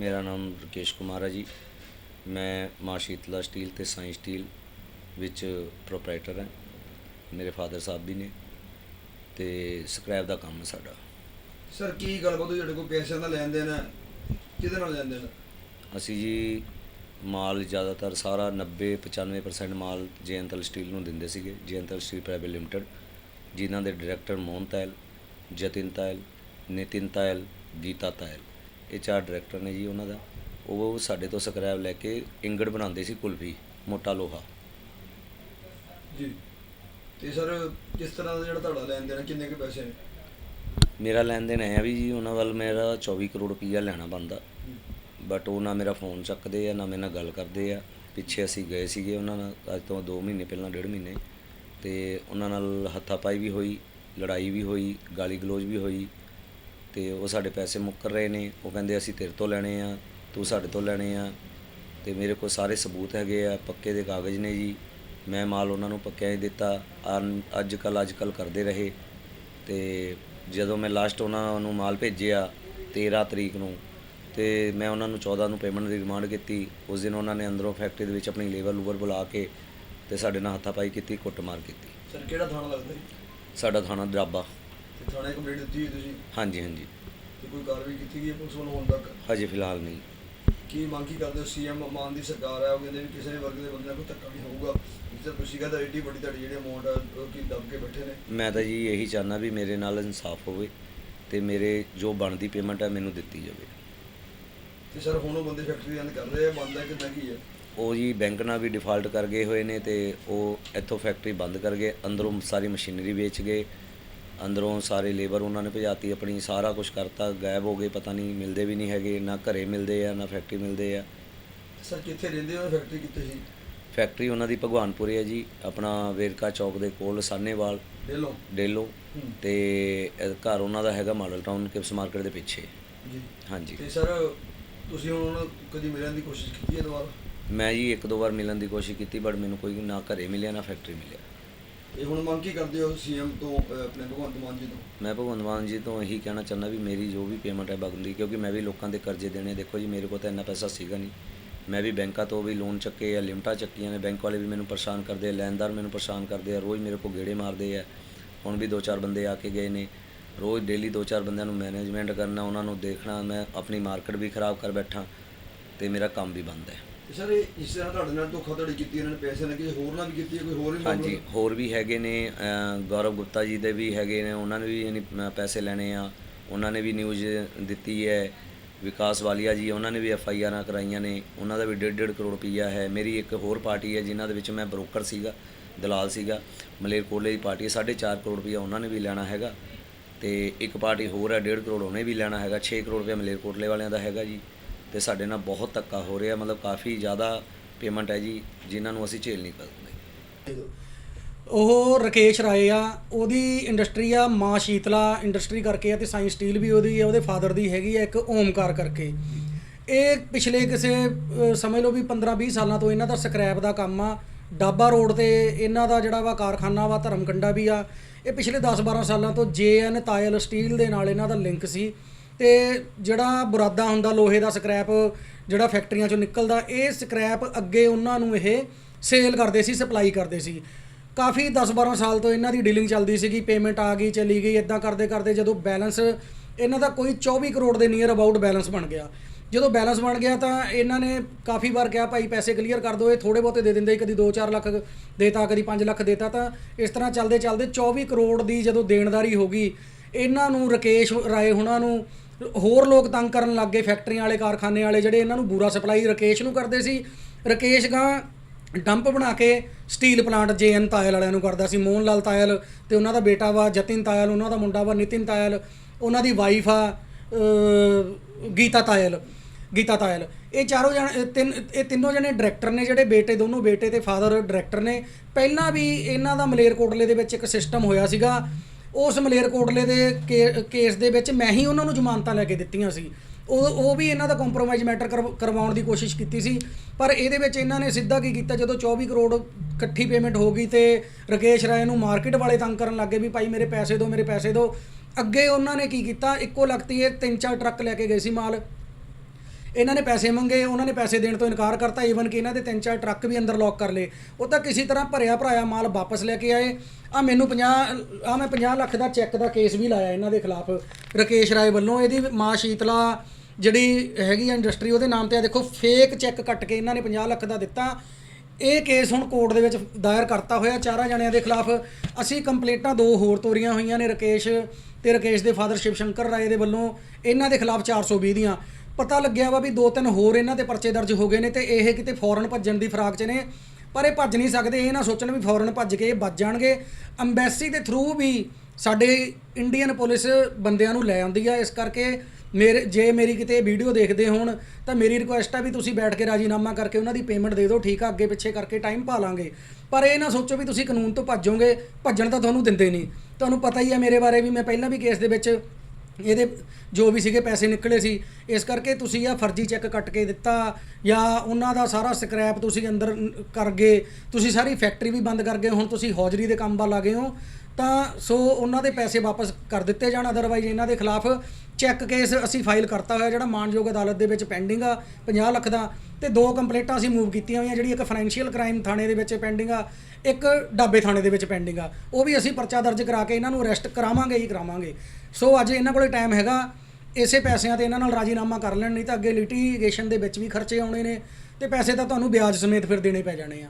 ਮੇਰਾ ਨਾਮ ਰਕੇਸ਼ ਕੁਮਾਰ ਹੈ ਜੀ। ਮੈਂ ਮਾਂ ਸ਼ੀਤਲਾ ਸਟੀਲ ਤੇ ਸਾਈਂ ਸਟੀਲ ਵਿੱਚ ਪ੍ਰੋਪਰਾਈਟਰ ਹਾਂ। ਮੇਰੇ ਫਾਦਰ ਸਾਹਿਬ ਵੀ ਨੇ ਤੇ ਸਕ੍ਰੈਪ ਦਾ ਕੰਮ ਹੈ ਸਾਡਾ। ਸਰ ਕੀ ਗੱਲਬਾਤ ਹੋਈ? ਤੁਹਾਡੇ ਕੋਲ ਪੈਸਿਆਂ ਦਾ ਲੈਣ ਦੇਣ ਹੈ? ਕਿਹਦੇ ਨਾਲ ਲੈਣ ਦੇਣ ਅਸੀਂ ਜੀ ਮਾਲ ਜ਼ਿਆਦਾਤਰ ਸਾਰਾ 90 95% ਮਾਲ ਜੈਨਤਲ ਸਟੀਲ ਨੂੰ ਦਿੰਦੇ ਸੀਗੇ। ਜੈਨਤਲ ਸਟੀਲ ਪ੍ਰਾਈਵੇਟ ਲਿਮਟਿਡ ਜਿਨ੍ਹਾਂ ਦੇ ਡਾਇਰੈਕਟਰ ਮੋਹਨ ਤਾਇਲ ਜਤਿਨ ਤਾਇਲ ਨਿਤਿਨ ਤਾਇਲ ਗੀਤਾ ਤਾਇਲ ਇਹ ਚਾਰ ਡਾਇਰੈਕਟਰ ਨੇ ਜੀ ਉਹਨਾਂ ਦਾ। ਉਹ ਸਾਡੇ ਤੋਂ ਸਕ੍ਰੈਪ ਲੈ ਕੇ ਇੰਗੜ ਬਣਾਉਂਦੇ ਸੀ ਕੁਲਫੀ ਮੋਟਾ ਲੋਹਾ। ਜੀ। ਤੇ ਸਰ ਕਿਸ ਤਰ੍ਹਾਂ ਦਾ ਜਿਹੜਾ ਤੁਹਾਡਾ ਲੈਣ ਦੇਣ ਕਿੰਨੇ ਕੁ ਪੈਸੇ ਨੇ? ਮੇਰਾ ਲੈਣ ਦੇਣ ਹੈ ਵੀ ਜੀ ਉਹਨਾਂ ਵੱਲ ਮੇਰਾ 24 ਕਰੋੜ ਰੁਪਈਆ ਲੈਣਾ ਬੰਦਾ ਬਟ ਉਹ ਨਾ ਮੇਰਾ ਫੋਨ ਚੱਕਦੇ ਆ ਨਾ ਮੇਰੇ ਨਾਲ ਗੱਲ ਕਰਦੇ ਆ। ਪਿੱਛੇ ਅਸੀਂ ਗਏ ਸੀਗੇ ਉਹਨਾਂ ਨਾਲ ਅੱਜ ਤੋਂ 2 ਮਹੀਨੇ ਪਹਿਲਾਂ ਡੇਢ ਮਹੀਨੇ। ਤੇ ਉਹਨਾਂ ਨਾਲ ਹੱਥਾਪਾਈ ਵੀ ਹੋਈ ਲੜਾਈ ਵੀ ਹੋਈ ਗਾਲੀ ਗਲੋਚ ਵੀ ਹੋਈ। ਤੇ ਉਹ ਸਾਡੇ ਪੈਸੇ ਮੁੱਕਰ ਰਹੇ ਨੇ। ਉਹ ਕਹਿੰਦੇ ਅਸੀਂ ਤੇਰੇ ਤੋਂ ਲੈਣੇ ਆ ਤੂੰ ਸਾਡੇ ਤੋਂ ਲੈਣੇ ਆ। ਤੇ ਮੇਰੇ ਕੋਲ ਸਾਰੇ ਸਬੂਤ ਹੈਗੇ ਆ ਪੱਕੇ ਦੇ ਕਾਗਜ਼ ਨੇ ਜੀ। ਮੈਂ ਮਾਲ ਉਹਨਾਂ ਨੂੰ ਪੱਕਿਆ ਹੀ ਦਿੱਤਾ। ਅੱਜ ਕੱਲ ਅੱਜ ਕੱਲ ਕਰਦੇ ਰਹੇ। ਤੇ ਜਦੋਂ ਮੈਂ ਲਾਸਟ ਉਹਨਾਂ ਨੂੰ ਮਾਲ ਭੇਜਿਆ 13 ਤਰੀਕ ਨੂੰ ਤੇ ਮੈਂ ਉਹਨਾਂ ਨੂੰ 14 ਨੂੰ ਪੇਮੈਂਟ ਦੀ ਡਿਮਾਂਡ ਕੀਤੀ। ਉਸ ਦਿਨ ਉਹਨਾਂ ਨੇ ਅੰਦਰੋਂ ਫੈਕਟਰੀ ਦੇ ਵਿੱਚ ਆਪਣੀ ਲੇਬਰ ਲੂਬਰ ਬੁਲਾ ਕੇ ਤੇ ਸਾਡੇ ਨਾਲ ਹੱਥਾਪਾਈ ਕੀਤੀ ਕੁੱਟਮਾਰ ਕੀਤੀ। ਸਰ ਕਿਹੜਾ ਥਾਣਾ ਲੱਗਦਾ ਜੀ ਸਾਡਾ ਥਾਣਾ ਦਰਾਬਾ। ਤੇ ਥਾਣੇ ਕੰਪਲੀਟ ਦਿੱਤੀ ਹੋਈ ਤੁਸੀਂ? ਹਾਂਜੀ ਹਾਂਜੀ। ਤੇ ਕੋਈ ਕਾਰਵਾਈ ਕੀਤੀ ਗਈ ਹੈ ਪੁਲਿਸ ਵੱਲੋਂ ਹੁਣ ਤੱਕ? ਹਜੇ ਫਿਲਹਾਲ ਨਹੀਂ। ਕੀ ਮੰਗ ਕੀ ਕਰਦੇ ਹੋ? ਸੀਐਮ ਮਾਨ ਦੀ ਸਰਕਾਰ ਹੈ ਉਹ ਕਹਿੰਦੇ ਵੀ ਕਿਸੇ ਵੀ ਵਰਗ ਦੇ ਬੰਦੇ ਨਾਲ ਕੋਈ ਧੱਕਾ ਨਹੀਂ ਹੋਊਗਾ। ਜਿੱਥੇ ਤੁਸੀਂ ਕਹਿੰਦੇ ਏਡੀ ਵੱਡੀ ਤੁਹਾਡੀ ਜਿਹੜੀ ਅਮਾਉਂਟ ਕੀ ਦਬ ਕੇ ਬੈਠੇ ਨੇ? ਮੈਂ ਤਾਂ ਜੀ ਇਹੀ ਚਾਹੁੰਦਾ ਵੀ ਮੇਰੇ ਨਾਲ ਇਨਸਾਫ ਹੋਵੇ ਤੇ ਮੇਰੇ ਜੋ ਬਣਦੀ ਪੇਮੈਂਟ ਹੈ ਮੈਨੂੰ ਦਿੱਤੀ ਜਾਵੇ। ਤੇ ਸਰ ਹੁਣ ਉਹ ਬੰਦੇ ਫੈਕਟਰੀ ਦੇ ਅੰਦਰ ਕਰ ਰਹੇ ਆ ਬੰਦ ਹੈ ਕਿੱਦਾਂ ਕੀ ਹੈ? ਉਹ ਜੀ ਬੈਂਕ ਨਾਲ ਵੀ ਡਿਫਾਲਟ ਕਰ ਗਏ ਹੋਏ ਨੇ ਤੇ ਉਹ ਇੱਥੋਂ ਫੈਕਟਰੀ ਬੰਦ ਕਰ ਗਏ ਅੰਦਰੋਂ ਸਾਰੀ ਮਸ਼ੀਨਰੀ ਵੇਚ ਗਏ। ਅੰਦਰੋਂ ਸਾਰੇ ਲੇਬਰ ਉਹਨਾਂ ਨੇ ਭਜਾਤੀ ਆਪਣੀ ਸਾਰਾ ਕੁਝ ਕਰਤਾ ਗਾਇਬ ਹੋ ਗਏ ਪਤਾ ਨਹੀਂ ਮਿਲਦੇ ਵੀ ਨਹੀਂ ਹੈਗੇ ਨਾ ਘਰੇ ਮਿਲਦੇ ਆ ਨਾ ਫੈਕਟਰੀ ਮਿਲਦੇ ਆ। ਸਰ ਕਿੱਥੇ ਰਹਿੰਦੇ ਹੋ ਫੈਕਟਰੀ ਕਿੱਥੇ ਸੀ? ਫੈਕਟਰੀ ਉਹਨਾਂ ਦੀ ਭਗਵਾਨਪੁਰੇ ਹੈ ਜੀ ਆਪਣਾ ਵੇਰਕਾ ਚੌਕ ਦੇ ਕੋਲ ਸਾਹਨੇਵਾਲ। ਡੇਲੋ? ਡੇਲੋ। ਤੇ ਘਰ ਉਹਨਾਂ ਦਾ ਹੈਗਾ ਮਾਡਲ ਟਾਊਨ ਕਿਪਸ ਮਾਰਕੀਟ ਦੇ ਪਿੱਛੇ। ਜੀ। ਹਾਂਜੀ। ਤੇ ਸਰ ਤੁਸੀਂ ਹੁਣ ਕਦੀ ਮਿਲਣ ਦੀ ਕੋਸ਼ਿਸ਼ ਕੀਤੀ ਹੈ ਦੁਬਾਰਾ? ਮੈਂ ਜੀ ਇੱਕ ਦੋ ਵਾਰ ਮਿਲਣ ਦੀ ਕੋਸ਼ਿਸ਼ ਕੀਤੀ ਬਟ ਮੈਨੂੰ ਕੋਈ ਨਾ ਘਰੇ ਮਿਲਿਆ ਨਾ ਫੈਕਟਰੀ ਮਿਲਿਆ। ਤੇ ਹੁਣ ਮੰਗ ਕੀ ਕਰਦੇ ਹੋ ਸੀਐਮ ਤੋਂ ਅਹ, ਆਪਣੇ ਭਗਵੰਤ ਮਾਨ ਜੀ ਤੋਂ? ਮੈਂ ਭਗਵੰਤ ਮਾਨ ਜੀ ਤੋਂ ਇਹੀ ਕਹਿਣਾ ਚਾਹੁੰਦਾ ਵੀ ਮੇਰੀ ਜੋ ਵੀ ਪੇਮੈਂਟ ਹੈ ਬਣਦੀ ਕਿਉਂਕਿ ਮੈਂ ਵੀ ਲੋਕਾਂ ਦੇ ਕਰਜ਼ੇ ਦੇਣੇ ਦੇਖੋ ਜੀ ਮੇਰੇ ਕੋਲ ਤਾਂ ਇੰਨਾ ਪੈਸਾ ਸੀਗਾ ਨਹੀਂ। ਮੈਂ ਵੀ ਬੈਂਕਾਂ ਤੋਂ ਵੀ ਲੋਨ ਚੱਕੇ ਆ ਲਿਮਟਾਂ ਚੱਕੀਆਂ ਨੇ ਬੈਂਕ ਵਾਲੇ ਵੀ ਮੈਨੂੰ ਪਰੇਸ਼ਾਨ ਕਰਦੇ ਆ ਲੈਣਦਾਰ ਮੈਨੂੰ ਪਰੇਸ਼ਾਨ ਕਰਦੇ ਆ ਰੋਜ਼ ਮੇਰੇ ਕੋਲ ਗੇੜੇ ਮਾਰਦੇ ਆ। ਹੁਣ ਵੀ ਦੋ ਚਾਰ ਬੰਦੇ ਆ ਕੇ ਗਏ ਨੇ ਰੋਜ਼ ਡੇਲੀ ਦੋ ਚਾਰ ਬੰਦਿਆਂ ਨੂੰ ਮੈਨੇਜਮੈਂਟ ਕਰਨਾ ਉਹਨਾਂ ਨੂੰ ਦੇਖਣਾ ਮੈਂ ਆਪਣੀ ਮਾਰਕੀਟ ਵੀ ਖਰਾਬ ਕਰ ਬੈਠਾ ਤੇ ਮੇਰਾ ਕੰਮ ਵੀ ਬੰਦ ਹੈ। ਸਰ ਇਹ ਇਸ ਤਰ੍ਹਾਂ ਤੁਹਾਡੇ ਨਾਲ ਧੋਖਾਧੜੀ ਕੀਤੀ ਇਹਨਾਂ ਨੇ ਪੈਸੇ ਨਾਲ ਕਿ ਹੋਰ ਨਾਲ ਵੀ ਕੀਤੀ ਹੈ ਕੋਈ ਹੋਰ ਵੀ ਹਾਂਜੀ ਹੋਰ ਵੀ ਹੈਗੇ ਨੇ ਅ, ਗੌਰਵ ਗੁਪਤਾ ਜੀ ਦੇ ਵੀ ਹੈਗੇ ਨੇ ਉਹਨਾਂ ਨੇ ਵੀ ਯਾਨੀ, ਅ, ਪੈਸੇ ਲੈਣੇ ਆ ਉਹਨਾਂ ਨੇ ਵੀ ਨਿਊਜ਼ ਦਿੱਤੀ ਹੈ ਵਿਕਾਸ ਵਾਲੀਆ ਜੀ ਉਹਨਾਂ ਨੇ ਵੀ ਐਫ ਆਈ ਆਰਾਂ ਕਰਾਈਆਂ ਨੇ ਉਹਨਾਂ ਦਾ ਵੀ 1.5 ਕਰੋੜ ਰੁਪਈਆ ਹੈ ਮੇਰੀ ਇੱਕ ਹੋਰ ਪਾਰਟੀ ਹੈ ਜਿਨ੍ਹਾਂ ਦੇ ਵਿੱਚ ਮੈਂ ਬਰੋਕਰ ਸੀਗਾ ਦਲਾਲ ਸੀਗਾ ਮਲੇਰਕੋਟਲੇ ਦੀ ਪਾਰਟੀ ਹੈ 4.5 ਕਰੋੜ ਰੁਪਈਆ ਉਹਨਾਂ ਨੇ ਵੀ ਲੈਣਾ ਹੈਗਾ ਤੇ ਇੱਕ ਪਾਰਟੀ ਹੋਰ ਹੈ 1.5 ਕਰੋੜ ਉਹਨੇ ਵੀ ਲੈਣਾ ਹੈਗਾ 6 ਕਰੋੜ ਰੁਪਈਆ ਮਲੇਰਕੋਟਲੇ ਵਾਲਿਆਂ ਦਾ ਹੈਗਾ ਜੀ ਤੇ ਸਾਡੇ ਨਾਲ ਬਹੁਤ ਧੱਕਾ ਹੋ ਰਿਹਾ, ਮਤਲਬ ਕਾਫੀ ਜ਼ਿਆਦਾ ਪੇਮੈਂਟ ਹੈ ਜੀ, ਜਿਨ੍ਹਾਂ ਨੂੰ ਅਸੀਂ ਝੇਲ ਨਹੀਂ ਸਕਦੇ। ਉਹ ਰਕੇਸ਼ ਰਾਏ ਆ, ਉਹਦੀ ਇੰਡਸਟਰੀ ਆ, ਮਾਂ ਸ਼ੀਤਲਾ ਇੰਡਸਟਰੀ ਕਰਕੇ ਆ ਤੇ ਸਾਇੰਸ ਸਟੀਲ ਵੀ ਉਹਦੀ ਆ, ਉਹਦੇ ਫਾਦਰ ਦੀ ਹੈਗੀ ਆ ਇੱਕ ਓਮਕਾਰ ਕਰਕੇ। ਇਹ ਪਿਛਲੇ ਕਿਸੇ ਸਮਝ ਲਓ ਵੀ 15 20 ਸਾਲਾਂ ਤੋਂ ਇਹਨਾਂ ਦਾ ਸਕ੍ਰੈਪ ਦਾ ਕੰਮ ਆ, ਡਾਬਾ ਰੋਡ ਤੇ ਇਹਨਾਂ ਦਾ ਜਿਹੜਾ ਵਾ ਕਾਰਖਾਨਾ ਵਾ, ਧਰਮਕੰਡਾ ਵੀ ਆ, ਇਹ ਪਿਛਲੇ 10 12 ਸਾਲਾਂ ਤੋਂ ਜੇਐਨ ਤਾਇਲ ਸਟੀਲ ਦੇ ਨਾਲ ਇਹਨਾਂ ਦਾ ਲਿੰਕ ਸੀ। ਤੇ ਜਿਹੜਾ ਬੁਰਾਦਾ ਹੁੰਦਾ ਲੋਹੇ ਦਾ ਸਕ੍ਰੈਪ, ਜਿਹੜਾ ਫੈਕਟਰੀਆਂ ਚੋਂ ਨਿਕਲਦਾ, ਇਹ ਸਕ੍ਰੈਪ ਅੱਗੇ ਉਹਨਾਂ ਨੂੰ ਇਹ ਸੇਲ ਕਰਦੇ ਸੀ, ਸਪਲਾਈ ਕਰਦੇ ਸੀ। ਕਾਫੀ 10-12 ਸਾਲ ਤੋਂ ਇਹਨਾਂ ਦੀ ਡੀਲਿੰਗ ਚੱਲਦੀ ਸੀਗੀ, ਪੇਮੈਂਟ ਆ ਗਈ, ਚਲੀ ਗਈ ਇਦਾਂ ਕਰਦੇ ਕਰਦੇ ਜਦੋਂ ਬੈਲੈਂਸ, ਇਹਨਾਂ ਦਾ ਕੋਈ 24 ਕਰੋੜ ਦੇ ਨੀਅਰ ਅਬਾਊਟ ਬੈਲੈਂਸ ਬਣ ਗਿਆ। ਜਦੋਂ ਬੈਲੈਂਸ ਬਣ ਗਿਆ ਤਾਂ ਇਹਨਾਂ ਨੇ ਕਾਫੀ ਵਾਰ ਕਿਹਾ, ਭਾਈ ਪੈਸੇ ਕਲੀਅਰ ਕਰ ਦਿਓ, ਇਹ ਥੋੜੇ ਬਹੁਤੇ ਦੇ ਦਿੰਦੇ, ਕਦੀ 2-4 ਲੱਖ ਦੇਤਾ, ਕਦੀ 5 ਲੱਖ ਦੇਤਾ। ਤਾਂ ਇਸ ਤਰ੍ਹਾਂ ਚੱਲਦੇ ਚੱਲਦੇ 24 ਕਰੋੜ ਦੀ ਜਦੋਂ ਦੇਣਦਾਰੀ ਹੋ ਗਈ, ਇਹਨਾਂ ਨੂੰ ਰਕੇਸ਼ ਰਾਏ ਹੁਣਾਂ ਨੂੰ ਹੋਰ ਲੋਕ ਤੰਗ ਕਰਨ ਲੱਗ ਗਏ ਫੈਕਟਰੀਆਂ ਵਾਲੇ, ਕਾਰਖਾਨੇ ਵਾਲੇ ਜਿਹੜੇ ਇਹਨਾਂ ਨੂੰ ਬੂਰਾ ਸਪਲਾਈ ਰਕੇਸ਼ ਨੂੰ ਕਰਦੇ ਸੀ। ਰਕੇਸ਼ ਗਾਂ ਡੰਪ ਬਣਾ ਕੇ ਸਟੀਲ ਪਲਾਂਟ ਜੇਐਨ ਤਾਇਲ ਵਾਲਿਆਂ ਨੂੰ ਕਰਦਾ ਸੀ ਮੋਹਨ ਲਾਲ ਤਾਇਲ ਤੇ ਉਹਨਾਂ ਦਾ ਬੇਟਾ ਵਾ ਜਤਿਨ ਤਾਇਲ, ਉਹਨਾਂ ਦਾ ਮੁੰਡਾ ਵਾ ਨਿਤਿਨ ਤਾਇਲ, ਉਹਨਾਂ ਦੀ ਵਾਈਫ ਆ ਗੀਤਾ ਤਾਇਲ ਗੀਤਾ ਤਾਇਲ। ਇਹ ਚਾਰੋਂ ਜਣ ਤਿੰਨ, ਇਹ ਤਿੰਨੋਂ ਜਣੇ ਡਾਇਰੈਕਟਰ ਨੇ ਜਿਹੜੇ ਬੇਟੇ, ਦੋਨੋਂ ਬੇਟੇ ਤੇ ਫਾਦਰ ਡਾਇਰੈਕਟਰ ਨੇ। ਪਹਿਲਾਂ ਵੀ ਇਹਨਾਂ ਦਾ ਮਲੇਰਕੋਟਲੇ ਦੇ ਵਿੱਚ ਇੱਕ ਸਿਸਟਮ ਹੋਇਆ ਸੀਗਾ। ਉਸ ਮਲੇਰਕੋਟਲੇ ਦੇ ਕੇ- ਕੇਸ ਦੇ ਵਿੱਚ ਮੈਂ ਹੀ ਉਹਨਾਂ ਨੂੰ ਜ਼ਮਾਨਤਾਂ ਲੈ ਕੇ ਦਿੱਤੀਆਂ ਸੀ। ਉਹ ਉਹ ਵੀ ਇਹਨਾਂ ਦਾ ਕੰਪਰੋਮਾਈਜ਼ ਮੈਟਰ ਕਰਵਾਉਣ ਦੀ ਕੋਸ਼ਿਸ਼ ਕੀਤੀ ਸੀ। ਪਰ ਇਹਦੇ ਵਿੱਚ ਇਹਨਾਂ ਨੇ ਸਿੱਧਾ ਕੀ ਕੀਤਾ, ਜਦੋਂ 24 ਕਰੋੜ ਇਕੱਠੀ ਪੇਮੈਂਟ ਹੋ ਗਈ ਤੇ ਰਕੇਸ਼ ਰਾਏ ਨੂੰ ਮਾਰਕੀਟ ਵਾਲੇ ਤੰਗ ਕਰਨ ਲੱਗੇ ਵੀ ਭਾਈ ਮੇਰੇ ਪੈਸੇ ਦਿਓ ਮੇਰੇ ਪੈਸੇ ਦਿਓ ਅੱਗੇ ਉਹਨਾਂ ਨੇ ਕੀ ਕੀਤਾ, ਇੱਕੋ ਲਗਤੀ ਇਹ ਤਿੰਨ ਚਾਰ ਟਰੱਕ ਲੈ ਕੇ ਗਏ ਸੀ ਮਾਲ। ਇਹਨਾਂ ਨੇ ਪੈਸੇ ਮੰਗੇ, ਉਹਨਾਂ ਨੇ ਪੈਸੇ ਦੇਣ ਤੋਂ ਇਨਕਾਰ ਕਰਤਾ ਈਵਨ ਕਿ ਇਹਨਾਂ ਦੇ ਤਿੰਨ ਚਾਰ ਟਰੱਕ ਵੀ ਅੰਦਰ ਲੌਕ ਕਰ ਲਏ। ਉਹ ਤਾਂ ਕਿਸੇ ਤਰ੍ਹਾਂ ਭਰਿਆ ਭਰਾਇਆ ਮਾਲ ਵਾਪਸ ਲੈ ਕੇ ਆਏ। ਆ ਮੈਨੂੰ 50 ਆ ਮੈਂ 50 ਲੱਖ ਦਾ ਚੈੱਕ ਦਾ ਕੇਸ ਵੀ ਲਾਇਆ ਇਹਨਾਂ ਦੇ ਖਿਲਾਫ। ਰਕੇਸ਼ ਰਾਏ ਵੱਲੋਂ ਇਹਦੀ ਮਾਂ ਸ਼ੀਤਲਾ ਜਿਹੜੀ ਹੈਗੀ ਆ ਇੰਡਸਟਰੀ ਉਹਦੇ ਨਾਮ ਤੇ ਆ ਦੇਖੋ ਫੇਕ ਚੈੱਕ ਕੱਟ ਕੇ ਇਹਨਾਂ ਨੇ 50 ਲੱਖ ਦਾ ਦਿੱਤਾ। ਇਹ ਕੇਸ ਹੁਣ ਕੋਰਟ ਦੇ ਵਿੱਚ ਦਾਇਰ ਕਰਤਾ ਹੋਇਆ ਚਾਰਾਂ ਜਣਿਆਂ ਦੇ ਖਿਲਾਫ। ਅਸੀਂ ਕੰਪਲੇਂਟਾਂ ਦੋ ਹੋਰ ਤੋਰੀਆਂ ਹੋਈਆਂ ਨੇ ਰਕੇਸ਼ ਤੇ ਰਕੇਸ਼ ਦੇ ਫਾਦਰ ਸ਼ਿਵ ਸ਼ੰਕਰ ਰਾਏ ਦੇ ਵੱਲੋਂ। ਇਹਨਾਂ ਦੇ ਖਿਲਾਫ 420 ਦੀਆਂ। ਪਤਾ ਲੱਗਿਆ ਵਾ ਵੀ ਦੋ ਤਿੰਨ ਹੋਰ ਇਹਨਾਂ ਤੇ ਪਰਚੇ ਦਰਜ ਹੋ ਗਏ ਨੇ ਤੇ ਇਹ ਕਿਤੇ ਫੌਰਨ ਭੱਜਣ ਦੀ ਫਰਾਕ 'ਚ ਨੇ। ਪਰ ਇਹ ਭੱਜ ਨਹੀਂ ਸਕਦੇ, ਇਹ ਨਾ ਸੋਚਣ ਵੀ ਫੌਰਨ ਭੱਜ ਕੇ ਇਹ ਬਚ ਜਾਣਗੇ। ਅੰਬੈਸੀ ਦੇ ਥਰੂ ਵੀ ਸਾਡੇ ਇੰਡੀਅਨ ਪੁਲਿਸ ਬੰਦਿਆਂ ਨੂੰ ਲੈ ਆਉਂਦੀ ਆ। ਇਸ ਕਰਕੇ ਮੇਰੇ, ਜੇ ਮੇਰੀ ਕਿਤੇ ਵੀਡੀਓ ਦੇਖਦੇ ਹੋਣ, ਤਾਂ ਮੇਰੀ ਰਿਕੁਐਸਟ ਆ ਵੀ ਤੁਸੀਂ ਬੈਠ ਕੇ ਰਾਜੀਨਾਮਾ ਕਰਕੇ ਉਹਨਾਂ ਦੀ ਪੇਮੈਂਟ ਦੇ ਦਿਓ, ਠੀਕ ਆ, ਅੱਗੇ ਪਿੱਛੇ ਕਰਕੇ ਟਾਈਮ ਪਾ ਲਾਂਗੇ। ਪਰ ਇਹ ਨਾ ਸੋਚੋ ਵੀ ਤੁਸੀਂ ਕਾਨੂੰਨ ਤੋਂ ਭੱਜੋਗੇ, ਭੱਜਣ ਤਾਂ ਤੁਹਾਨੂੰ ਦਿੰਦੇ ਨਹੀਂ। ਤੁਹਾਨੂੰ ਪਤਾ ਹੀ ਆ ਮੇਰੇ ਬਾਰੇ ਵੀ ਮੈਂ ਪਹਿਲਾਂ ਵੀ ਕੇਸ ਦੇ ਵਿੱਚ ਇਹਦੇ ਜੋ ਵੀ ਸੀਗੇ ਪੈਸੇ ਨਿਕਲੇ ਸੀ, ਇਸ ਕਰਕੇ ਤੁਸੀਂ ਆ ਫਰਜ਼ੀ ਚੈੱਕ ਕੱਟ ਕੇ ਦਿੱਤਾ ਜਾਂ ਉਹਨਾਂ ਦਾ ਸਾਰਾ ਸਕ੍ਰੈਪ ਤੁਸੀਂ ਅੰਦਰ ਕਰ ਗਏ। ਤੁਸੀਂ ਸਾਰੀ ਫੈਕਟਰੀ ਵੀ ਬੰਦ ਕਰ ਗਏ, ਹੁਣ ਤੁਸੀਂ ਹੌਜਰੀ ਦੇ ਕੰਮ ਵੱਲ ਆ ਗਏ ਹੋ। ਤਾਂ ਸੋ ਉਹਨਾਂ ਦੇ ਪੈਸੇ ਵਾਪਸ ਕਰ ਦਿੱਤੇ ਜਾਣ ਅਦਰਵਾਈਜ਼ ਇਹਨਾਂ ਦੇ ਖਿਲਾਫ ਚੈੱਕ ਕੇਸ ਅਸੀਂ ਫਾਈਲ ਕਰਤਾ ਹੋਇਆ ਜਿਹੜਾ ਮਾਨਯੋਗ ਅਦਾਲਤ ਦੇ ਵਿੱਚ ਪੈਂਡਿੰਗ ਆ 50 ਲੱਖ ਦਾ, ਤੇ ਦੋ ਕੰਪਲੇਂਟਾਂ ਅਸੀਂ ਮੂਵ ਕੀਤੀਆਂ ਹੋਈਆਂ, ਜਿਹੜੀ ਇੱਕ ਫਾਈਨੈਂਸ਼ੀਅਲ ਕ੍ਰਾਈਮ ਥਾਣੇ ਦੇ ਵਿੱਚ ਪੈਂਡਿੰਗ ਆ, ਇੱਕ ਡਾਬੇ ਥਾਣੇ ਦੇ ਵਿੱਚ ਪੈਂਡਿੰਗ ਆ। ਉਹ ਵੀ ਅਸੀਂ ਪਰਚਾ ਦਰਜ ਕਰਾ ਕੇ ਇਹਨਾਂ ਨੂੰ ਅਰੈਸਟ ਕਰਾਵਾਂਗੇ ਹੀ ਕਰਾਵਾਂਗੇ। ਸੋ ਅੱਜ ਇਹਨਾਂ ਕੋਲੇ ਟਾਈਮ ਹੈਗਾ, ਇਸੇ ਪੈਸਿਆਂ ਤੇ ਇਹਨਾਂ ਨਾਲ ਰਾਜੀਨਾਮਾ ਕਰ ਲੈਣ, ਨਹੀਂ ਤਾਂ ਅੱਗੇ ਲਿਟੀਗੇਸ਼ਨ ਦੇ ਵਿੱਚ ਵੀ ਖਰਚੇ ਆਉਣੇ ਨੇ, ਤੇ ਪੈਸੇ ਤਾਂ ਤੁਹਾਨੂੰ ਵਿਆਜ ਸਮੇਤ ਫਿਰ ਦੇਣੇ ਪੈ ਜਾਣੇ ਆ।